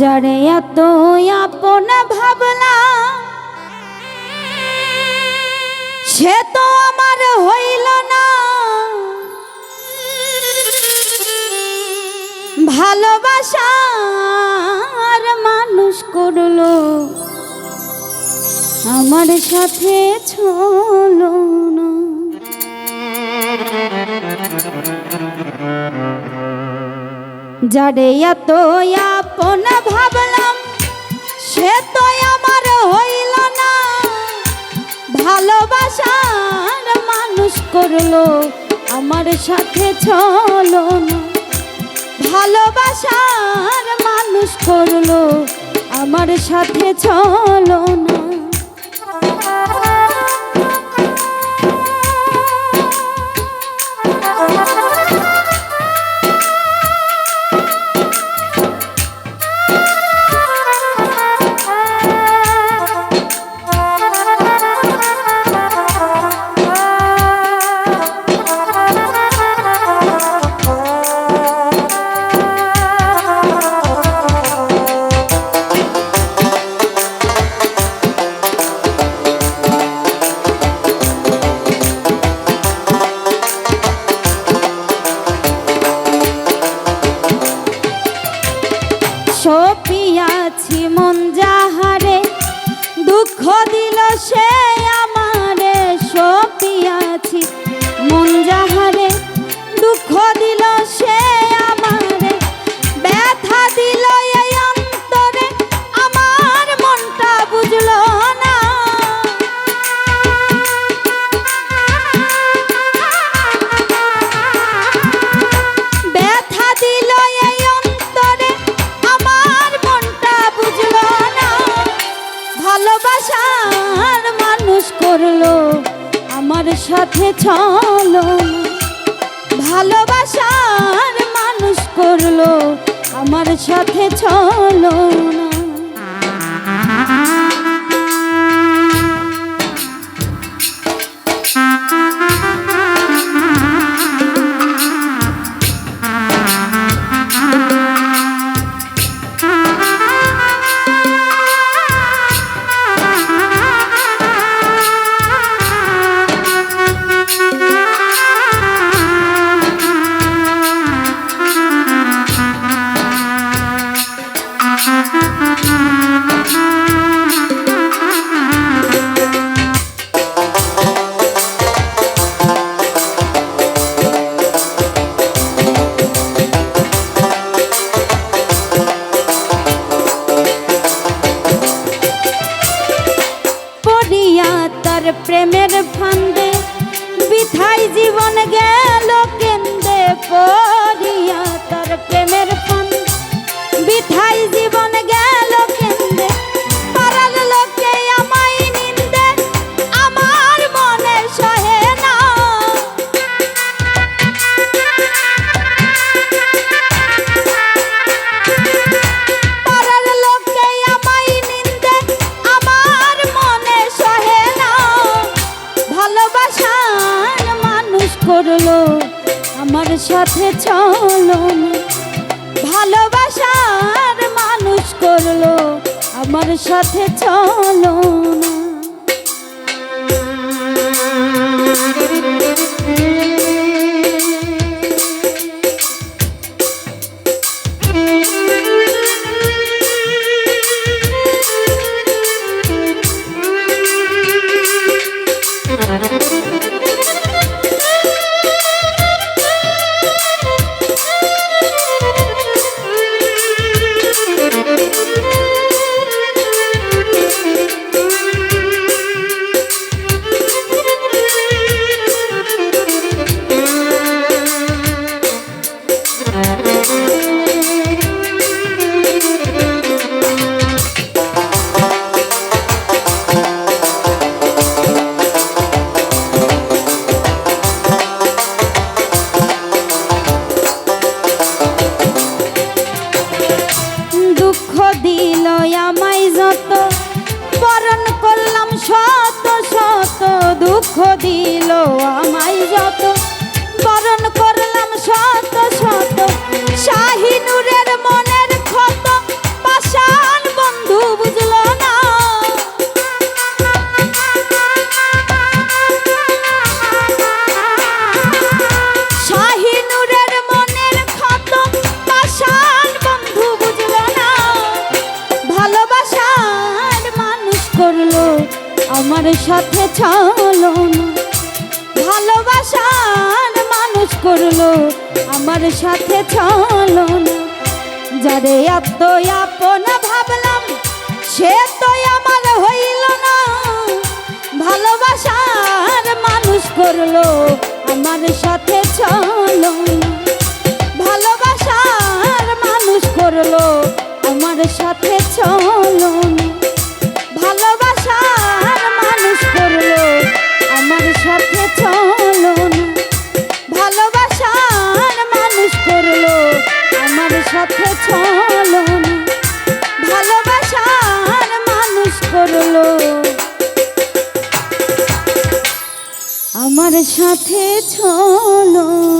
যারে এত আপন ভাবলাম সে তো আমার হইল না। ভালোবাসার মানুষ করল, আমার সাথে ছলো না। যারে এত আপন ভাবলাম, সে তো আমার হইল না। ভালোবাসার মানুষ করল, আমার সাথে চলো না। ভালোবাসার মানুষ করল, আমার সাথে চলো না। সপিয়াছি মন যাহারে দুঃখ দিল সে আমারে, ব্যথা দিল এই অন্তরে, আমার মনটা বুঝলো না। ব্যথা দিল এই অন্তরে, আমার মনটা বুঝলো না। ভালোবাসার মানুষ করল। আমার সাথে চলো ভালোবাসার মানুষ করল আমার সাথে চলো তার প্রেমের ফান্দে বিথাই জীবন গেল কেন্দে পড়িয়া তার প্রেমের ফান্দে বিথাই জীবন সাথে চলো ভালোবাসার মানুষ করল আমার সাথে চলো না। দিল আমায় যত, বরণ করলাম শত শত, দুঃখ দিল আমায় যত, বরণ করলাম শত শত শাহিনুরের সাথে চলো ভালোবাসার মানুষ করল, আমার সাথে চলো না। যারে এত আপন ভাবলাম, সে তো আমার হইল না। ভালোবাসার মানুষ করল, আমার সাথে চলো না। সাথে চলো।